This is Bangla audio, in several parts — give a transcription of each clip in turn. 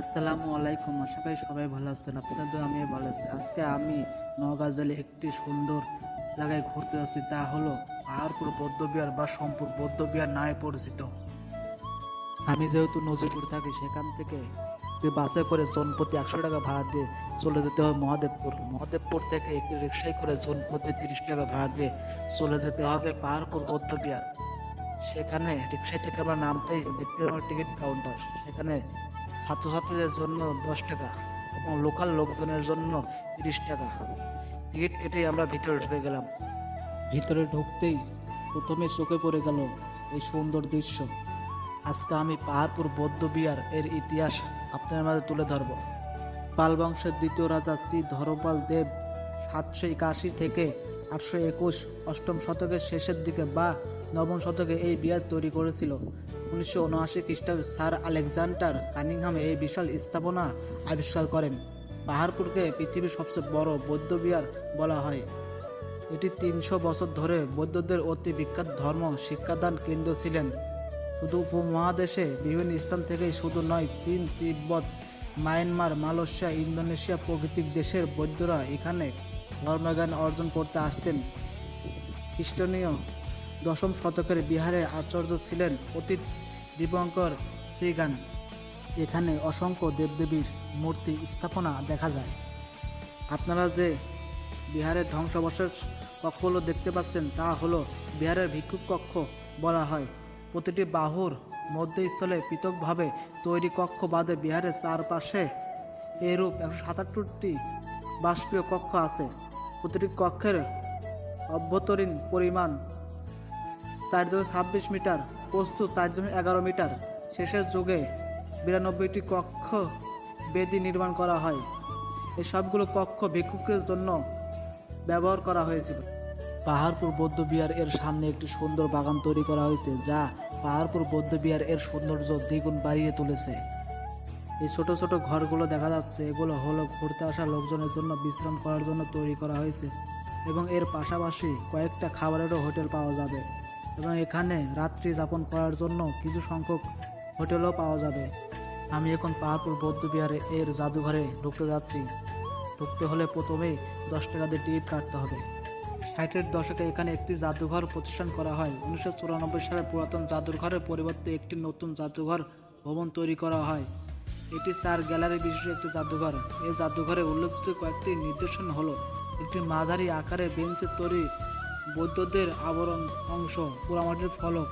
আসসালামু আলাইকুম। আশা করি সবাই ভালো আছেন। আপনাদের আমি ভালো আছি। আজকে আমি নগাজলে একটি সুন্দর জায়গায় ঘুরতে যাচ্ছি তা হলো পাহাড়পুর বৌদ্ধবিহার বা সম্পুর বৌদ্ধবিহার নামে পরিচিত। আমি যেহেতু নজিরপুর থাকি, সেখান থেকে বাসে করে জনপ্রতি একশো টাকা ভাড়া দিয়ে চলে যেতে হবে মহাদেবপুর। মহাদেবপুর থেকে একটি রিক্সায় করে জনপ্রতি তিরিশ টাকা ভাড়া দিয়ে চলে যেতে হবে পাহাড়পুর বৌদ্ধবিহার। সেখানে রিক্সায় থেকে আমরা নামতেই দেখতে পাবো টিকিট কাউন্টার। সেখানে ছাত্রছাত্রীদের জন্য দশ টাকা এবং লোকাল লোকজনের জন্য তিরিশ টাকা। টিকিট কেটেই আমরা ভিতরে ঢুকে গেলাম। ভিতরে ঢুকতেই প্রথমে চোখে পড়ে গেল এই সুন্দর দৃশ্য। আজকে আমি পাহাড়পুর বৌদ্ধ বিহার এর ইতিহাস আপনার মাঝে তুলে ধরব। পাল বংশের দ্বিতীয় রাজা শ্রী ধর্মপাল দেব সাতশো একাশি থেকে আটশো একুশ অষ্টম শতকের শেষের দিকে বা নবম শতকে এই বিহার তৈরি করেছিল। উনিশশো উনআশি খ্রিস্টাব্দে স্যার আলেকজান্ডার কানিংহাম এই বিশাল স্থাপনা আবিষ্কার করেন। পাহাড়পুরকে পৃথিবীর সবচেয়ে বড় বৌদ্ধ বিহার বলা হয়। এটি তিনশো বছর ধরে বৌদ্ধদের অতি বিখ্যাত ধর্ম শিক্ষাদান কেন্দ্র ছিলেন। শুধু উপমহাদেশে, বিভিন্ন স্থান থেকেই শুধু নয়, চীন, তিব্বত, মায়ানমার, মালয়েশিয়া, ইন্দোনেশিয়া প্রভৃতি দেশের বৌদ্ধরা এখানে ধর্মজ্ঞান অর্জন করতে আসতেন। খ্রিস্টনীয় দশম শতকের বিহারে আচার্য ছিলেন অতীত দীপঙ্কর শ্রীগান। এখানে অসংখ্য দেবদেবীর মূর্তি স্থাপনা দেখা যায়। আপনারা যে বিহারের ধ্বংসাবশেষ কক্ষগুলো দেখতে পাচ্ছেন, তা হলো বিহারের ভিক্ষুক কক্ষ বলা হয়। প্রতিটি বাহুর মধ্যস্থলে পৃথকভাবে তৈরি কক্ষ বাদে বিহারের চারপাশে এরূপ একশো সাতাত্তরটি বাষ্পীয় কক্ষ আছে। প্রতিটি কক্ষের অভ্যন্তরীণ পরিমাণ চার দশমিক ছাব্বিশ মিটার প্রস্তুত চার দশমিক এগারো মিটার। শেষের যুগে বিরানব্বইটি কক্ষ বেদি নির্মাণ করা হয়। এই সবগুলো কক্ষ ভিক্ষুকের জন্য ব্যবহার করা হয়েছিল। পাহাড়পুর বৌদ্ধ বিহার এর সামনে একটি সুন্দর বাগান তৈরি করা হয়েছে, যা পাহাড়পুর বৌদ্ধ বিহার এর সৌন্দর্য দ্বিগুণ বাড়িয়ে তুলেছে। এই ছোট ছোট ঘরগুলো দেখা যাচ্ছে, এগুলো হলো ঘুরতে আসা লোকজনের জন্য বিশ্রাম করার জন্য তৈরি করা হয়েছে এবং এর পাশাপাশি কয়েকটা খাবারেরও হোটেল পাওয়া যাবে এবং এখানে রাত্রি যাপন করার জন্য কিছু সংখ্যক হোটেলও পাওয়া যাবে। আমি এখন পাহাড়পুর বৌদ্ধবিহারে এর জাদুঘরে ঢুকতে যাচ্ছি। ঢুকতে হলে প্রথমেই দশ টাকা দিয়ে টিকিট কাটতে হবে। ষাটের দশকে এখানে একটি জাদুঘর প্রতিষ্ঠান করা হয়। উনিশশো চুরানব্বই সালে পুরাতন জাদুঘরের পরিবর্তে একটি নতুন জাদুঘর ভবন তৈরি করা হয়। এটি চার গ্যালারি বিশিষ্ট একটি জাদুঘর। এই জাদুঘরে উল্লেখযোগ্য কয়েকটি নির্দেশন হল, একটি মাঝারি আকারের বেঞ্চের তৈরি বৌদ্ধদের আবরণ অংশ, পোড়ামাটির ফলক,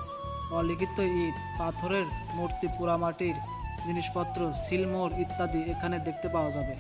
অলিখিত ইট, পাথরের মূর্তি, পোড়ামাটির জিনিসপত্র, সিলমোর ইত্যাদি এখানে দেখতে পাওয়া যাবে।